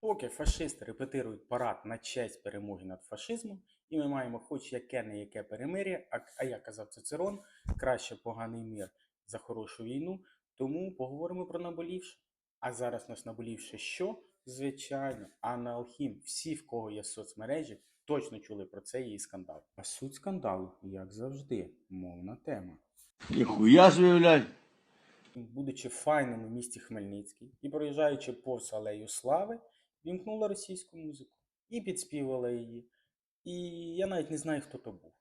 Поки фашисти репетирують парад на честь перемоги над фашизмом, і ми маємо хоч яке не яке перемир'я, а, а як казав Цицерон, краще поганий мир за хорошу війну, тому поговоримо про наболівше. А зараз нас наболівше що? Звичайно, Анна Алхім. Всі, в кого є соцмережі, точно чули про це її скандал. А суть скандалу, як завжди, мовна тема. Ніхуя собі, будучи в файному місті Хмельницький і проїжджаючи повз алею Слави, вімкнула російську музику і підспівала її. І я навіть не знаю, хто то був.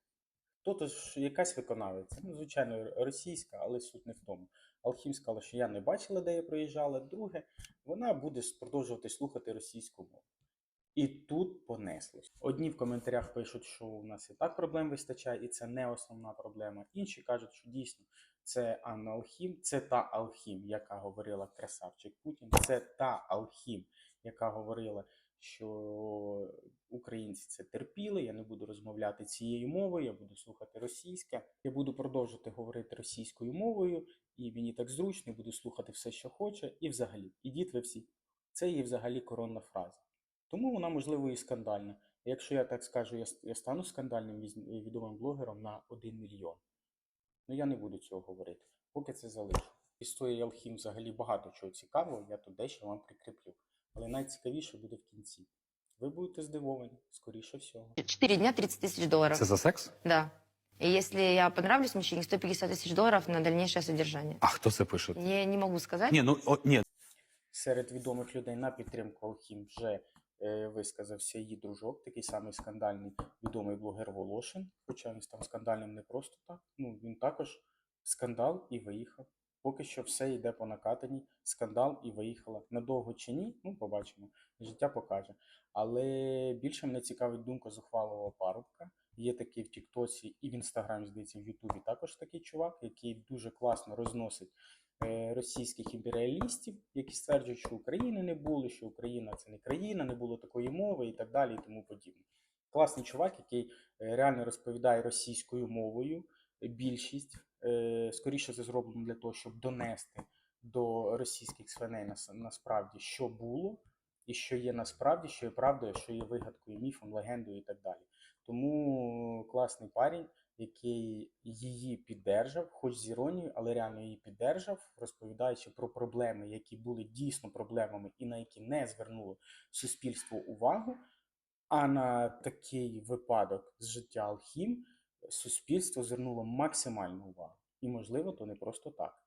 Хто то ж якась виконавиця. Ну, звичайно, російська, але суть не в тому. Алхім сказала, що я не бачила, де я проїжджала. Друге, вона буде продовжувати слухати російську мову. І тут понеслось. Одні в коментарях пишуть, що у нас і так проблем вистачає, і це не основна проблема. Інші кажуть, що дійсно це Анна Алхім, це та Алхім, яка говорила красавчик Путін, це та Алхім, яка говорила, що українці це терпіли. Я не буду розмовляти цією мовою, я буду слухати російське. Я буду продовжувати говорити російською мовою, і мені так зручно, буду слухати все, що хоче. І взагалі, ідіть ви всі. Це її взагалі коронна фраза. Тому вона, можливо, і скандальна. Якщо я так скажу, я, стану скандальним відомим блогером на 1 мільйон. Ну я не буду цього говорити, поки це залишу. Історія Алхім взагалі багато чого цікавого, я тут дещо вам прикріплю. Але найцікавіше буде в кінці. Ви будете здивовані, скоріше всього. Четыре дня 30 тысяч долларов. Це за секс? Да. И если я понравлюсь мужчине, 150 тысяч долларов на дальнейшее содержание. А хто це пише? Я не могу сказать. Ні, ну о, ні, Серед відомих людей на підтримку Алхім вже е, висказався її дружок, такий самий скандальний відомий блогер Волошин. Хоча він став скандальним не просто так. Ну він також скандал і виїхав. Поки що все йде по накатаній. Скандал і виїхала. Надовго чи ні? Ну, побачимо. Життя покаже. Але більше мене цікавить думка зухвалого парубка. Є такий в Тіктоці і в Інстаграмі, здається, в Ютубі також такий чувак, який дуже класно розносить е, російських імперіалістів, які стверджують, що України не було, що Україна це не країна, не було такої мови і так далі, і тому подібне. Класний чувак, який е, реально розповідає російською мовою. Більшість е, скоріше це зроблено для того, щоб донести до російських свиней насправді, що було, і що є насправді, що є правдою, що є вигадкою, міфом, легендою і так далі. Тому класний парень, який її піддержав, хоч з іронією, але реально її піддержав, розповідаючи про проблеми, які були дійсно проблемами і на які не звернуло суспільство увагу. А на такий випадок з життя Алхім суспільство звернуло максимальну увагу. І, можливо, то не просто так.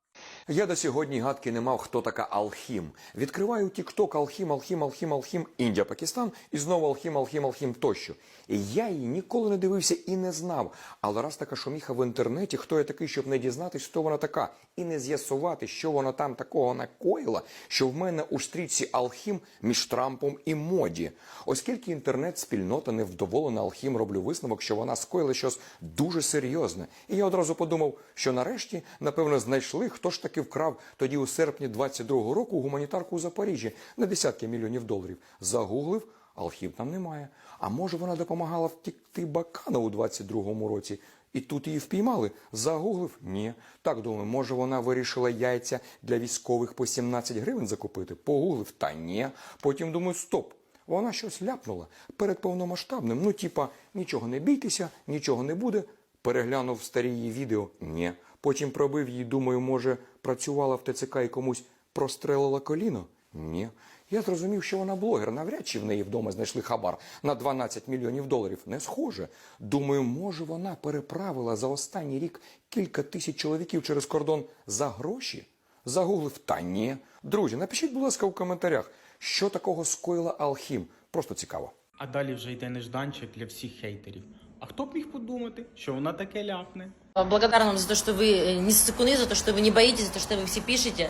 Я до сьогодні гадки не мав, хто така Алхім. Відкриваю Тікток Алхім, Алхім, Алхім, Алхім, Індія, Пакистан і знову Алхім, Алхім, Алхім тощо. І я її ніколи не дивився і не знав. Але раз така шуміха в інтернеті, хто я такий, щоб не дізнатись, хто вона така, і не з'ясувати, що вона там такого накоїла, що в мене у стрічці Алхім між Трампом і моді. Оскільки інтернет-спільнота невдоволена Алхім, роблю висновок, що вона скоїла щось дуже серйозне. І я одразу подумав, що нарешті, напевно, знайшли, хто ж таки вкрав тоді у серпні 22-го року гуманітарку у Запоріжжі на десятки мільйонів доларів. Загуглив, Алхім там немає. А може вона допомагала втікти Бакана у 22-му році? І тут її впіймали. Загуглив? Ні. Так думаю, може вона вирішила яйця для військових по 17 гривень закупити? Погуглив? Та ні. Потім думаю, стоп. Вона щось ляпнула перед повномасштабним. Ну, типа, нічого не бійтеся, нічого не буде. Переглянув старі її відео. Ні. Потім пробив її, думаю, може, працювала в ТЦК і комусь прострелила коліно? Ні. Я зрозумів, що вона блогер. Навряд чи в неї вдома знайшли хабар на 12 мільйонів доларів. Не схоже. Думаю, може вона переправила за останній рік кілька тисяч чоловіків через кордон за гроші? Загуглив, та ні. Друзі, напишіть, будь ласка, у коментарях, що такого скоїла Алхім. Просто цікаво. А далі вже йде нежданчик для всіх хейтерів. А хто б міг подумати, що вона таке ляпне? Благодарна вам за то, что вы э, не ссыкуны, за то, что вы не боитесь, за то, что вы все пишете.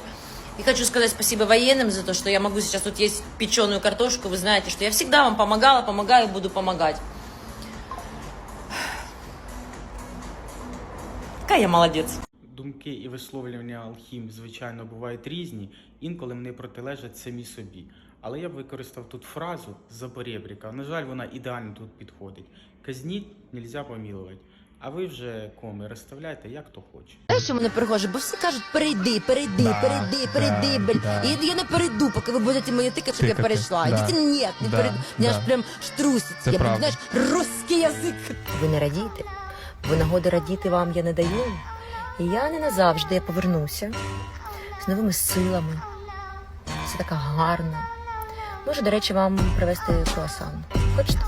И хочу сказать спасибо военным за то, что я могу сейчас тут есть печеную картошку. Вы знаете, что я всегда вам помогала, помогаю и буду помогать. Какая я молодец. Думки і висловлювання Алхім, звичайно, бувають різні, інколи вони протилежать самі собі. Але я б використав тут фразу з Запорєбріка. На жаль, вона ідеально тут підходить. Казніть нельзя помілувати. А ви вже коми розставляйте, як то хоче. Знаєш, що мене перехожі, бо всі кажуть, перейди, перейди, Да, перейди, да, перейди, блін. да. І я не перейду, поки ви будете мені тикати, щоб я Тикати, перейшла. да. Ідіть, ні, не Да, перейду. Мене да. аж прям штрусить. Це я правда. знаєш, русський язик. Ви не радійте, бо нагоди радіти вам я не даю. І я не назавжди я повернуся з новими силами. Все така гарна. Можу, до речі, вам привезти круасан. Хочете?